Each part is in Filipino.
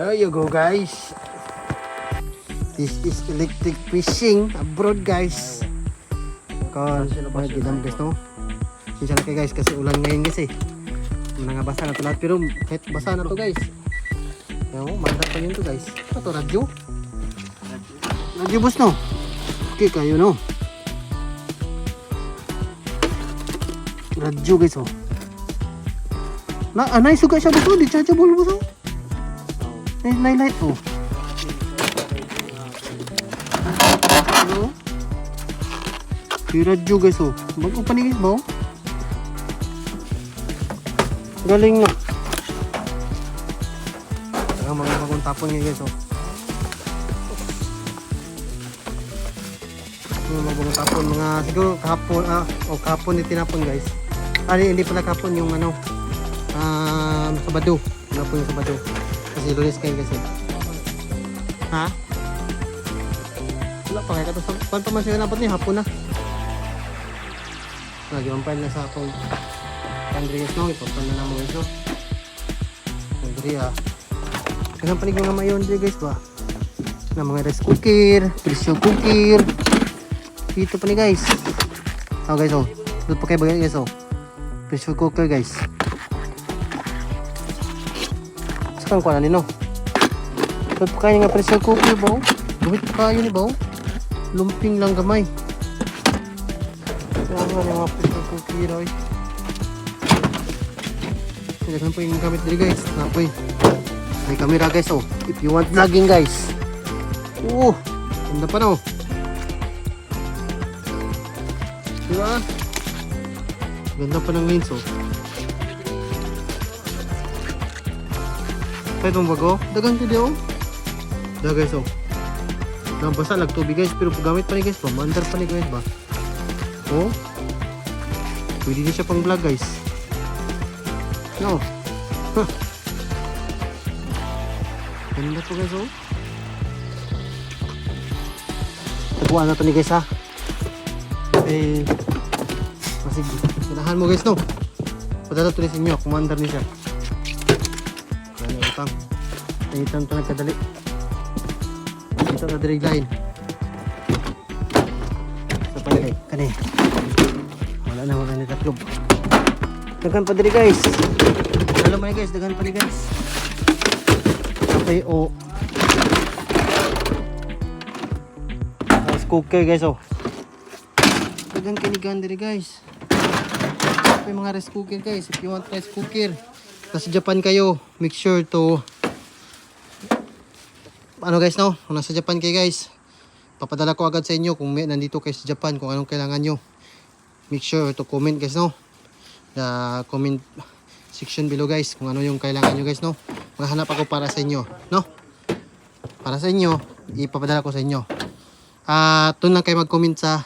There you go guys. This is electric fishing abroad guys. Kon, mga gidam guys no. Sinsya na guys kasi ulan ngayon guys eh. Mga basa na lahat pero kahit basa na to guys. Yan mo, mandat pa yun to guys. Ano to, radyo? Radyo boss no? Okay kayo no. Radyo guys oh. Na, anay suga siya boss oh, di chargeable boss oh. Nay, nay light oh. Ano? Yung radyo guys oh. Bago pa guys oh? Galing nga. Saka mga bagong tapon nga guys oh. Mga bagong tapon, mga siguro kahapon, ah, o kahapon ni tinapon guys. Ah, hindi, pala kahapon yung ano, ah, Sabado. Tinapon yung Sabado. Kasi lunes kayo kasi. Ha? Wala pa kaya kato. Kung pa man siya dapat niya, hapon na. Nag-iwampay na sa akong Andres no, ipapan na naman guys no. Andre ah. Kaya panig mga mayon dito guys ba? Na mga rice cooker, pressure cooker. Dito pa ni guys. Oh guys oh. Dito pa kayo guys oh. Pressure cooker guys. Saan ko na nino? Dito pa kayo nga pressure cooker ba oh? Gamit pa kayo ni ba? Lumping lang gamay. Kaya nga yung mga pressure cooker oh. Kailangan po yung gamit dito guys. Napoy. May camera guys oh. If you want vlogging guys. Oo. Ganda pa na oh. Diba? Ganda pa ng lens oh. Kahit mong bago. Dagang oh. Dagang guys oh. Nabasa lag tubig guys. Pero gamit pa ni guys ba? Pa ni guys ba? Oh. Pwede din siya pang vlog guys. No. Huh. Ganda po guys oh. Nakuha na to ni guys ha. Eh, kasi kinahan mo guys no. Padala to ni sa inyo, commander ni siya. Na utang. Nangitan to nagkadali. Ito na direct line. Sa palagay, kani. Wala na, wala na tatlob. Dagan pa diri guys. Alam mo guys, dagan pa ni guys. Okay, o. Rice cooker guys, oh. Dagan kinigan diri guys. Okay, mga rice cooker guys. If you want rice cooker, nasa Japan kayo, make sure to ano guys no, kung nasa Japan kayo guys, papadala ko agad sa inyo kung may nandito kayo sa Japan, kung anong kailangan nyo. Make sure to comment guys no? The comment section below guys kung ano yung kailangan nyo guys no? Maghanap ako para sa inyo no? Para sa inyo ipapadala ko sa inyo. At doon lang kayo mag comment sa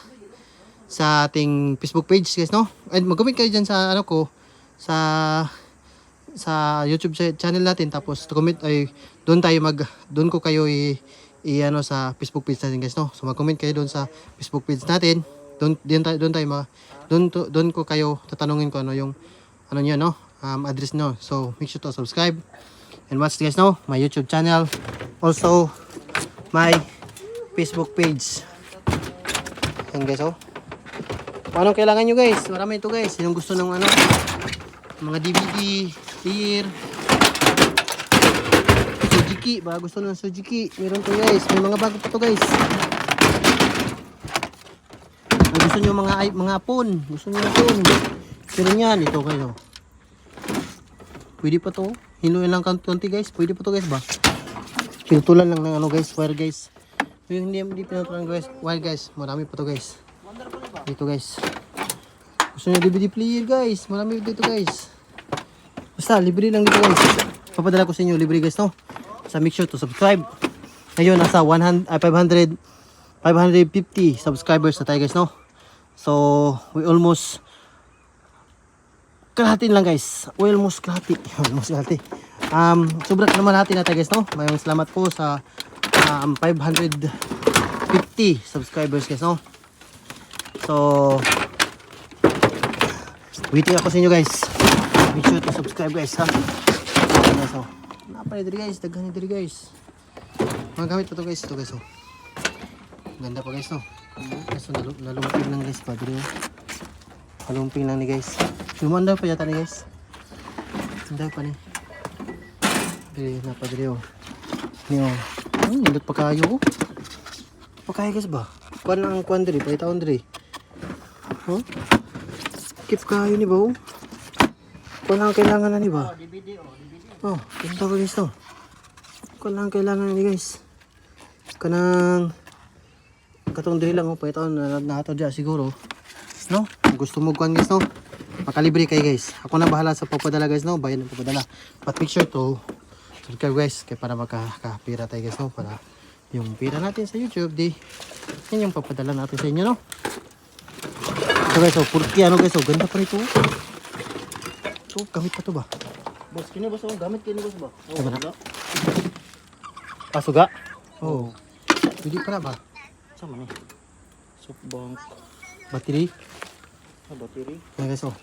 sa ating facebook page guys no? And mag comment kayo dyan sa ano ko sa sa youtube cha- channel natin. Tapos comment ay doon tayo mag doon ko kayo i, i ano sa facebook page natin guys no? So mag comment kayo doon sa facebook page natin. Doon doon tayo doon tayo doon doon ko kayo tatanungin ko ano yung ano niyo no? Um, address no so make sure to subscribe and watch guys no? My youtube channel. Also my facebook page. Yan guys oh. Anong kailangan nyo guys. Marami ito guys. Yung gusto ng ano mga DVD player Sujiki ba gusto ng Sujiki meron to guys may mga bago pa to guys kung gusto nyo mga mga phone, gusto nyo phone. Pero yan, ito kayo. Pwede pa to. Hinuin lang kan konti guys. Pwede pa to guys ba? Pinutulan lang ng ano guys, wire guys. Yung hindi hindi pinutulan guys, wire guys. Marami pa to guys. Dito guys. Gusto nyo DVD player guys. Marami dito guys. Basta, libre lang dito guys. Papadala ko sa inyo, libre guys no. Sa make sure to subscribe. Ngayon, nasa 100, ah, 500, 550 subscribers na tayo guys no. So, we almost kalahati lang guys. We almost kalahati. almost kalahati. Um, sobrang naman natin na tayo guys no. Mayroong salamat po sa um, 550 subscribers guys no. So, waiting ako sa inyo guys. Make to subscribe guys ha. Ayan, guys, oh. Napa ni diri guys, daghan diri guys. Mga pa to guys, ito guys oh. Ganda pa guys no. Kaso nalu nalumping lang guys pa diri oh. Nalumping lang ni guys. Lumanda pa yata ni guys. Hindi pa ni. Diri na pa diri oh. Ni oh. Pa kayo oh. Pa kayo guys ba? Kuan ang kuan diri, pa taon diri. Oh. Keep kayo ni ba oh. Kuan ang kailangan na ni ba? DVD oh, DVD. Oh, ganda ko guys to. Kuan lang kailangan ni guys. Kanang katong diri lang oh, pa ito na nato diya siguro. No? Kung Gusto mo kuan guys no? Makalibre kay guys. Ako na bahala sa papadala guys no, bayan ng papadala. But make sure to subscribe guys kay para makakapira tayo guys no para yung pira natin sa YouTube di yan yung papadala natin sa inyo no. So guys, oh, purki ano guys, oh, ganda pa nito. Oh. Ito, gamit pa to ba? Boss, kini boss oh, gamit kini boss ba? Oh, Tama na. Pasuga? Oo. Oh. Hindi pa na ba? Sama ni. Softbank, Battery? ah, battery. Ayan guys, oh.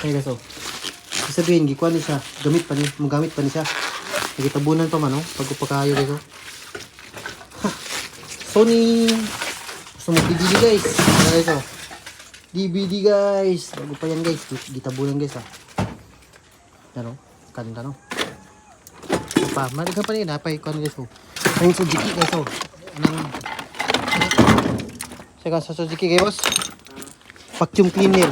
Ayan guys, oh. Sabihin, gikuha ni siya. Gamit pa ni, magamit pa ni siya. Nagitabunan pa man, oh. Pag upakayo guys, oh. Ha! Sony! Gusto mo guys. Guys, oh. DVD guys. Bago pa yan guys. Gitabunan guys, ah. Ano? Kanda, no? Pa. Malaga pa rin. Napay ko guys, oh. Ayun sa Jiki guys, oh. Anong... Saka sa Suzuki guys, boss. Vacuum cleaner.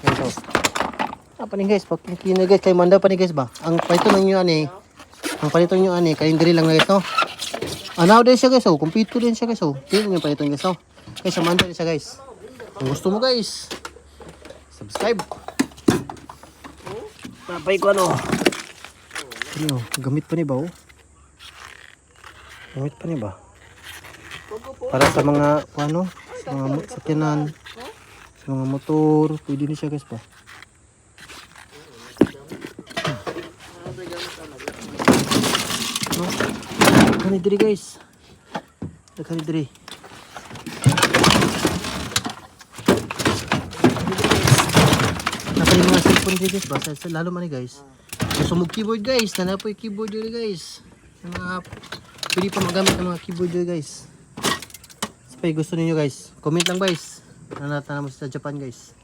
Guys, oh. Apa nih guys, vacuum cleaner guys. Kayo manda pa ni guys ba? Ang palito nyo ani. Ang palito nyo ani. Kayong diri lang na guys, no? Anaw din siya guys, oh. Kumpito din siya guys, oh. Tingnan yung palito guys, oh. Guys, manda din siya guys. Kung gusto mo guys, subscribe. Tapay ko ano. Ano, gamit pa ni ba, oh? Gamit pa ni ba? Para sa mga, ano, sa mga sakyanan, sa mga motor, pwede ni siya guys pa. No? Kani diri guys. Kani diri. Cellphone diri guys ba? Sa, sa- lalo man ni guys. Gusto mo keyboard guys. Nana po yung keyboard diri guys. Mga, pwede pa magamit ng mga keyboard diri guys. Sa gusto niyo guys. Comment lang guys. Nanata naman sa Japan guys.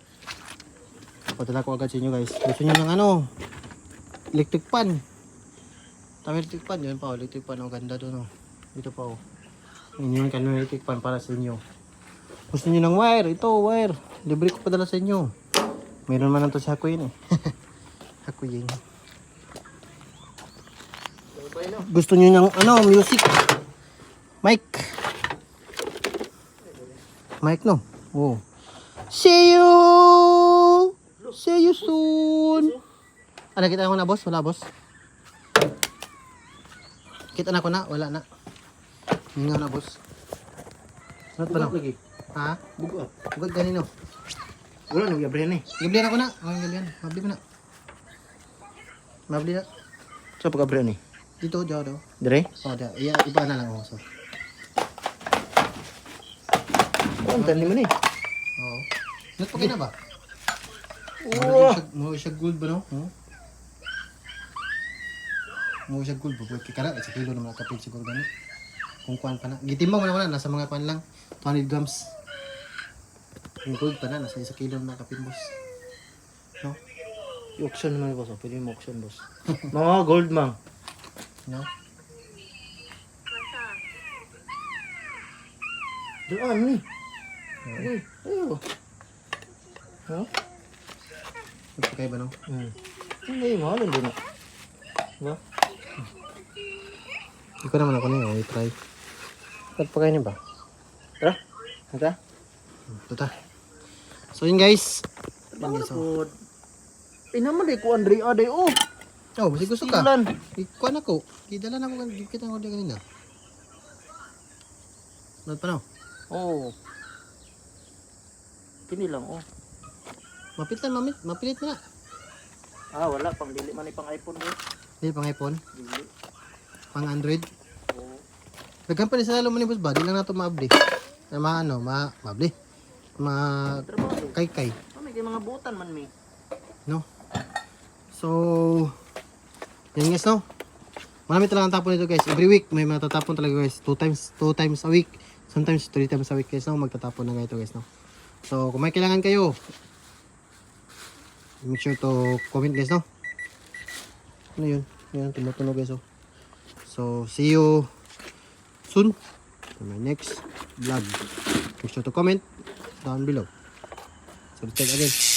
Padala ko agad sa inyo guys. Gusto niyo ng ano? Electric pan. Tama electric pan. Yun pa oh. Electric pan. Ang ganda doon oh. Dito pa oh. Yun yung kanong electric pan para sa inyo. Gusto niyo ng wire. Ito wire. Libre ko padala sa inyo. Meron man to sa ako yun eh. ako yun. Gusto niyo ng ano, music. Mic. Mic no? Oh. See you! See you soon! Ano, kita ko na boss? Wala boss? Kita na ko na? Wala na. Hindi nga na boss. Ano pa na? Ha? Bugat. Bugod ganino. Wala nang gabriyan eh. Gablihan ako na. Ang gablihan. Mabli ko na. Mabli na. Sa pagkabriyan eh. Dito, diyo, diyo. Dire? Oh, diyo. Iya, iba na lang. Oh, so. Oh, ang tani man eh. Oo. Nagpagay na ba? Wow. Mo siya gold ba no? Hmm? Mo siya gold ba? Kaya kara, sa kilo naman kapit siguro gani. Kung kuan pa na. Gitimbang mo na ko na, nasa mga kuan lang. 200 grams. Yung gold pa na, nasa isa kilo na kapit boss. No? I-auction naman boss. oh. Pwede mo auction boss. Mga gold mang. No? Doon ni. Uy, ayo. Ha? Nagpagay ba no? Hmm. Hindi, mahal din na. Ba? Hindi ko naman ako na yun, i-try. Nagpagay niya ba? Tara. Tara. Ito ta. So yun guys. Oh. po. Pinaman ko Andre Ade oh. Oh, basta gusto ka. Silan. Ikuan ako. Gidala na ako kan kita ko din kanina. Not pa no? Oh. Kini lang oh. Mapit lang, mamit. Mapilit na. Ah, wala pang dili man ni pang iPhone boss. Hindi pang iPhone, Dili. pang Android. Oh. Daghan pa ni sa lalo mo ni boss ba? Di lang nato. Na ma ano, ma maabli. Ma Trabaho. kay kay, Ano kay mga butan man mi. no? So Yan guys, no? Marami talagang tapon dito guys. Every week may matatapon talaga guys. Two times, two times a week. Sometimes three times a week guys, no? Magtatapon na ganito guys, no? So, kung may kailangan kayo, make sure to comment guys, no? Ano yun? Yan, tumutunog guys, oh. So, see you soon for my next vlog. Make sure to comment down below. Subscribe again.